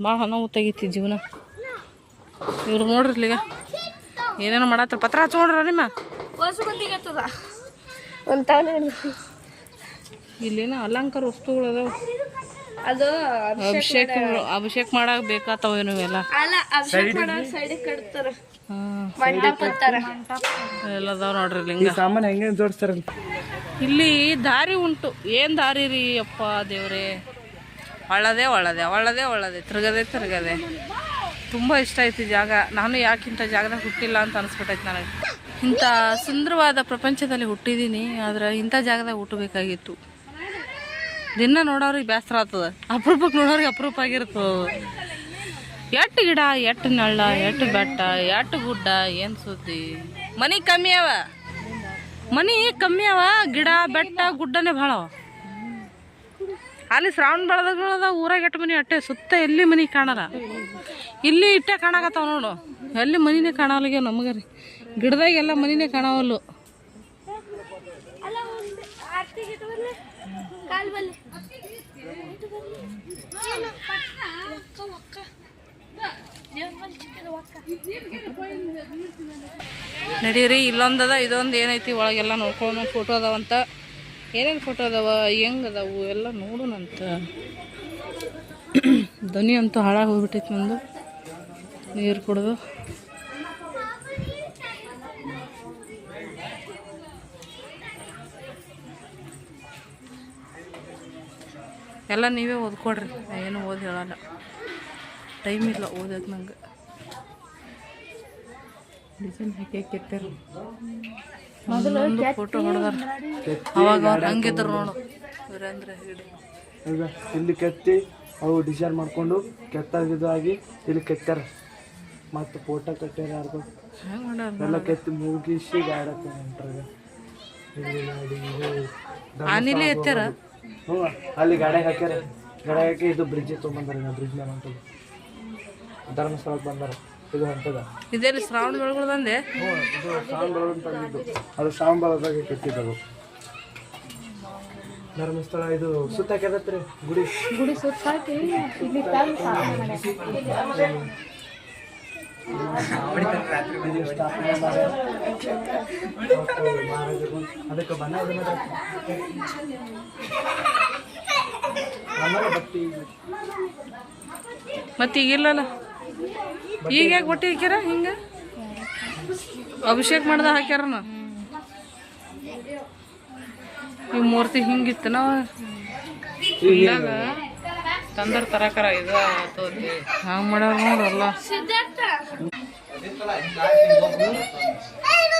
ಭಾಳ ನೋವು ತೆಗಿತಿ ಜೀವನ. ಇವ್ರು ನೋಡ್ರಿ ಈಗ ಏನೇನು ಮಾಡತ್ತ ಪತ್ರ ನೋಡ್ರ ನಿಮ್ಮ? ಇಲ್ಲೇನ ಅಲಂಕಾರ ವಸ್ತುಗಳು ಅದಾವ. ಅದು ಅಭಿಷೇಕ ಅಭಿಷೇಕ ಮಾಡಾಕ ಬೇಕಾತಾವ ಇವೆಲ್ಲ. ಅಲ್ಲ, ಅಭಿಷೇಕ ಮಾಡೋ ಸೈಡಿಗೆ ನೋಡ್ರಿ ಲಿಂಗ. ಸಾಮಾನು ಹೆಂಗೆ ಜೋಡಿಸ್ತಾರಲ್ಲ? ಇಲ್ಲಿ ದಾರಿ ಉಂಟು. ಏನು ದಾರಿ ರೀ ಅಪ್ಪ ದೇವ್ರೆ? ಒಳ್ಳದೆ ಒಳ್ಳದೆ ಒಳ್ಳದೆ ಒಳ್ಳದೆ. ತಿರ್ಗದೆ ತಿರ್ಗದೆ. ತುಂಬ ಇಷ್ಟ ಐತಿ ಜಾಗ. ನಾನು ಯಾಕಿಂಥ ಜಾಗದಾಗ ಹುಟ್ಟಿಲ್ಲ ಅಂತ ಅನಿಸ್ಬಿಟ್ಟೈತೆ ನನಗೆ. ಇಂಥ ಸುಂದರವಾದ ಪ್ರಪಂಚದಲ್ಲಿ ಹುಟ್ಟಿದ್ದೀನಿ ಆದ್ರೆ ಇಂಥ ಜಾಗದಾಗ ಹುಟ್ಟಬೇಕಾಗಿತ್ತು. ದಿನ ನೋಡೋರಿಗೆ ಬೇಸರ ಆಗ್ತದೆ. ಅಪರೂಪಕ್ಕೆ ನೋಡೋರಿಗೆ ಅಪರೂಪ ಆಗಿರ್ತದೆ ಎಟ್ಟು ಗಿಡ ಎಟ್ಟು ನಳ್ಳ ಎಟ್ಟು ಬೆಟ್ಟ ಎಟ್ಟು ಗುಡ್ಡ, ಏನು ಸುದ್ದಿ? ಮನೆ ಕಮ್ಮಿ ಅವ. ಮನಿ ಕಮ್ಮಿ ಅವ, ಗಿಡ, ಬೆಟ್ಟ, ಗುಡ್ಡನೇ ಭಾಳ ಅವ. ಅಲ್ಲಿ ಶ್ರಾವಣ ಬೆಳೆದ ಊರಾಗ ಎಟ್ಟು ಮನಿ, ಅಟ್ಟೆ ಸುತ್ತ ಎಲ್ಲಿ ಮನಿ ಕಾಣಲ್ಲ. ಇಲ್ಲಿ ಇಟ್ಟೆ ಕಾಣಕತ್ತಾವ ನೋಡು. ಎಲ್ಲಿ ಮನಿನೇ ಕಾಣಲ್ಗೆ ನಮಗೆ ರೀ. ಗಿಡದಾಗ ಎಲ್ಲ ಮನಿನೇ ಕಾಣವಲ್ಲು ಅಲ್ಲ ಒಂದು ಆರ್ತಿಗೆ ಕಾಲ್ ಬಲ್ಲಿ ನಡೀರಿ, ಇಲ್ಲೊಂದದ, ಇದೊಂದು ಏನೈತಿ ಒಳಗೆಲ್ಲ ನೋಡ್ಕೊಂಡು ಫೋಟೋ ಅದಾವಂತ ಏನೇನು ಫೋಟೋ ಅದಾವ, ಹೆಂಗೆ ಅದಾವು, ಎಲ್ಲ ನೋಡೋಣಂತ. ಧ್ವನಿ ಅಂತೂ ಹಾಳಾಗಿ ಹೋಗ್ಬಿಟ್ಟೈತಿ ನಂದು. ನೀರು ಕುಡ್ದು. ಎಲ್ಲ ನೀವೇ ಓದ್ಕೊಡ್ರಿ ಏನು ಓದಿ ಹೇಳಲ್ಲ. ಟೈಮ್ ಇಲ್ಲ ಓದೋದು ನಂಗೆ ಡಿಸೈನ್ ಹಾಕಿ ಕೆತ್ತಾರ ಫೋಟೋ ಹೊಡೆದಾರ. ಅವಾಗ ಅವ್ರು ಹಂಗಿದ್ರು ನೋಡು. ವೀರೇಂದ್ರ ಹೇಳಿ. ಇಲ್ಲಿ ಕೆತ್ತಿ ಅವು ಡಿಸೈನ್ ಮಾಡ್ಕೊಂಡು ಕೆತ್ತಾಗಿದ್ದು ಆಗಿ ಇಲ್ಲಿ ಕೆತ್ತಾರ. ಮತ್ತು ಫೋಟೋ ಕಟ್ಟಾರ ಯಾರ್ದು ಎಲ್ಲ ಕೆತ್ತಿ ಮುಗಿಸಿ ಗಾಡಿ ಆನಿಲೆ ಎತ್ತಾರ ಹ್ಞೂ ಅಲ್ಲಿ ಗಾಡಿಗೆ ಹಾಕ್ಯಾರ. ಗಾಡಿಗೆ ಹಾಕಿ ಇದು ಬ್ರಿಡ್ಜ್ ತೊಗೊಂಬಂದಾರ ಬ್ರಿಡ್ಜ್ ಮೇಲೆ ಹೊಂಟದು ಧರ್ಮಸ್ಥಳಕ್ಕೆ ಬಂದಾರ. ಇದು ಹೊಂಟದ ಇದೆಲ್ಲಿ ಶ್ರಾವಣ ಬೆಳಗುಳ್ದಂದೆ ಹ್ಞೂ ಇದು ಶ್ರಾವಣ ಅದು ಸಾಂಬಾರದಾಗ ಕೆತ್ತಿದ್ದದು ಧರ್ಮಸ್ಥಳ ಇದು ಸುತ್ತ ಕೆದತ್ರಿ ಗುಡಿ. ಗುಡಿ ಸುತ್ತಾಕಿ ಇಲ್ಲಿ ಇದು ಸ್ಥಾಪನೆ ಮಾಡ್ಯಾರ. ಮತ್ತು ಮಹಾರಾಜರು ಅದಕ್ಕೆ ಬಣ್ಣ ಇದು ಮಾಡ್ಯಾರ. ಆಮೇಲೆ ಬತ್ತಿ ಮತ್ತೆ ಈಗಿಲ್ಲಲ್ಲ? ಈಗ ಯಾಕೆ ಬಟ್ಟೆ ಹಾಕ್ಯಾರ ಹಿಂಗೆ? ಅಭಿಷೇಕ್ ಮಾಡ್ದ ಹಾಕ್ಯಾರನ? ಈ ಮೂರ್ತಿ ಹಿಂಗಿತ್ತು ನಾವು. ತಂದ್ರ ತರಕರ ಇದು ಹಂಗೆ ಮಾಡ್ಯಾರ ನೋಡಲ್ಲ.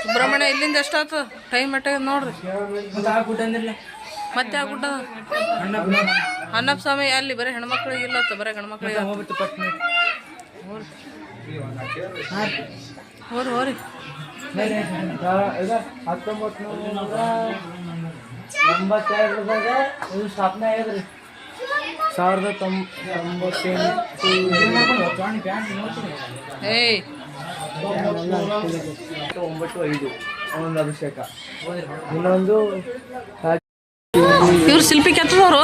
ಸುಬ್ರಹ್ಮಣ್ಯ ಇಲ್ಲಿಂದ ಎಷ್ಟಾಯ್ತು? ಟೈಮ್ ಎಟ್ಟ ನೋಡ್ರಿ. ಮತ್ತೆ ಆ ಗುಡ್ಡ ಅನ್ನಪ್ಪ ಸ್ವಾಮಿ ಅಲ್ಲಿ ಬರೀ ಹೆಣ್ಮಕ್ಳಿಗೆ ಇಲ್ಲ ಬರೀ ಗಂಡ್ಮಕ್ಳಿಗೆ ಹೋರಿ ಹೋರಿ ಹತ್ತೊಂಬತ್ತು ನೂರ ಇದು ಸ್ಥಾಪನೆ ಆಗ್ಯದ್ರಿ ಸಾವಿರದ ತೊಂಬ ತೊಂಬತ್ತೆಂಟು ಒಂಬತ್ತು ಐದು ಒಂದು ಅಭಿಷೇಕ ಇನ್ನೊಂದು ಇವ್ರು ಶಿಲ್ಪಿ ಕೆತ್ತದವರು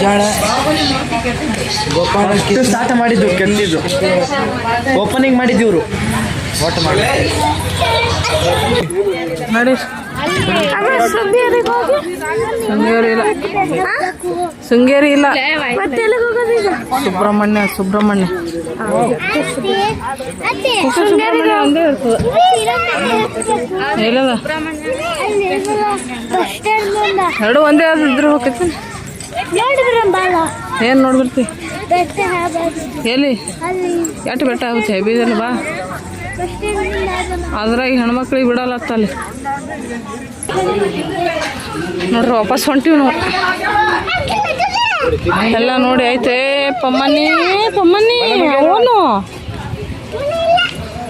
ಜಾಳ. ಗೋಪಾಲ ಸ್ಟಾರ್ಟ್ ಮಾಡಿದ್ದು ಕೆತ್ತಿದ್ದು. ಓಪನಿಂಗ್ ಮಾಡಿದ್ದು ಇವರು. ಒಟ್ಟು ಮಾಡಿ. ನೋಡಿ. ಶೃಂಗೇರಿ ಇಲ್ಲ. ಶೃಂಗೇರಿ ಇಲ್ಲ. ಸುಬ್ರಹ್ಮಣ್ಯ ಸುಬ್ರಹ್ಮಣ್ಯ. ಸುಬ್ರಹ್ಮಣ್ಯ ಒಂದೇ ಇರ್ತದೆ. ಎಲ್ಲದ ಎರಡು ಒಂದೇ ಆದ್ರೆ ಹೋಗ್ತೈತಿ. ಏನು ನೋಡ್ಬಿಡ್ತಿ? ಎಲ್ಲಿ? ಎಷ್ಟು ಬೆಟ್ಟ ಆಗುತ್ತೆ? ಹೆಬಿದಲ್ಲಿ ಬಾ. ಅದ್ರಾಗ ಹೆಣ್ಮಕ್ಳಿಗೆ ಬಿಡಲ್ಲ ಅಲ್ಲಿ. ನೋಡ್ರಿ, ವಾಪಸ್ ಹೊಂಟಿವಿ ನಾವು. ಎಲ್ಲ ನೋಡಿ ಐತೆ. ಪಮ್ಮನಿ ಪಮ್ಮನಿ ಅವನು.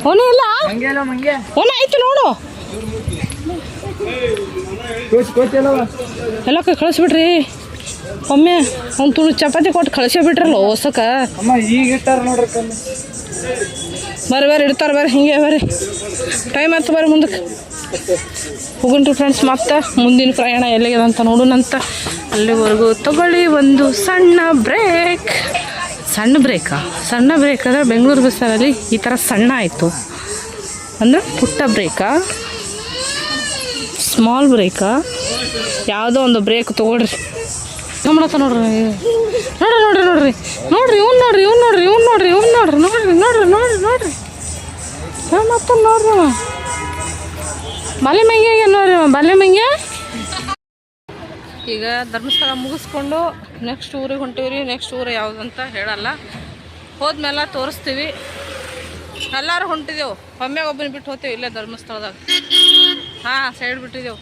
ಅವನು ಇಲ್ಲ? ಅವನು ಆಯ್ತು ನೋಡು. ಎಲ್ಲ ಕೈ ಕಳಿಸ್ಬಿಡ್ರಿ ಒಮ್ಮೆ ಒಂದು ತುಳು ಚಪಾತಿ ಕೊಟ್ಟು ಕಳಿಸೇ ಬಿಟ್ರಲ್ಲ ಕಲ್ಲು ಬರ್ರಿ ಬರ್ರಿ ಇಡ್ತಾರೆ ಬರ್ರಿ ಹಿಂಗೆ ಬರ್ರಿ. ಟೈಮ್ ಆಯ್ತು ಬರ್ರಿ ಮುಂದಕ್ಕೆ ಹೋಗಂಟು ಫ್ರೆಂಡ್ಸ್ ಮತ್ತೆ ಮುಂದಿನ ಪ್ರಯಾಣ ಎಲ್ಲಿಗಿದೆ ಅಂತ ನೋಡೋಣಂತ ಅಲ್ಲಿವರೆಗೂ ತಗೊಳ್ಳಿ ಒಂದು ಸಣ್ಣ ಬ್ರೇಕ್ ಸಣ್ಣ ಬ್ರೇಕಾ ಸಣ್ಣ ಬ್ರೇಕ್ ಅಂದರೆ ಬೆಂಗಳೂರು ಬಸ್ಸಲ್ಲಿ ಈ ಥರ ಸಣ್ಣ ಆಯಿತು. ಅಂದರೆ ಪುಟ್ಟ ಬ್ರೇಕಾ ಸ್ಮಾಲ್ ಬ್ರೇಕಾ ಯಾವುದೋ ಒಂದು ಬ್ರೇಕ್ ತೊಗೊಳ್ರಿ. ಗಮನತ್ತ ನೋಡ್ರಿ. ನೋಡ್ರಿ ನೋಡ್ರಿ ನೋಡ್ರಿ. ನೋಡ್ರಿ ಇವ್ನು ನೋಡ್ರಿ ಇವ್ನು ನೋಡ್ರಿ ಇವ್ನು ನೋಡ್ರಿ ಇವ್ನು ನೋಡ್ರಿ ನೋಡ್ರಿ ನೋಡ್ರಿ ನೋಡ್ರಿ ನೋಡ್ರಿ. ಮತ್ತೆ ನೋಡ್ರಿ. ಬಾಲೆ ಮಂಗೆ ನೋಡ್ರಿ ಮಲೆ ಬಾಲೆ ಮಂಗೆ ಈಗ ಧರ್ಮಸ್ಥಳ ಮುಗಿಸ್ಕೊಂಡು ನೆಕ್ಸ್ಟ್ ಊರಿಗೆ ಹೊಂಟೀವ್ರಿ. ನೆಕ್ಸ್ಟ್ ಊರು ಯಾವುದಂತ ಹೇಳಲ್ಲ. ಹೋದ್ಮೇಲೆ ತೋರಿಸ್ತೀವಿ. ಎಲ್ಲರೂ ಹೊಂಟಿದೆವು. ಒಮ್ಮೆ ಒಬ್ಬನ ಬಿಟ್ಟು ಹೋಗ್ತೇವೆ ಇಲ್ಲೇ ಧರ್ಮಸ್ಥಳದಾಗ. ಹಾಂ ಸೈಡ್ ಬಿಟ್ಟಿದ್ದೆವು.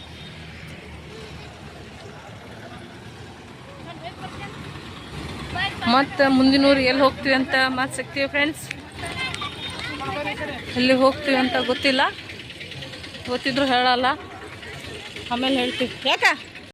ಮತ್ತೆ ಮುಂದಿನ ಊರಿಗೆ ಎಲ್ಲಿ ಹೋಗ್ತೀವಿ ಅಂತ ಮತ್ತೆ ಸಿಗ್ತೀವಿ ಫ್ರೆಂಡ್ಸ್ ಎಲ್ಲಿ ಹೋಗ್ತೀವಿ ಅಂತ ಗೊತ್ತಿಲ್ಲ. ಗೊತ್ತಿದ್ರು ಹೇಳಲ್ಲ. ಆಮೇಲೆ ಹೇಳ್ತೀವಿ. ಯಾಕ?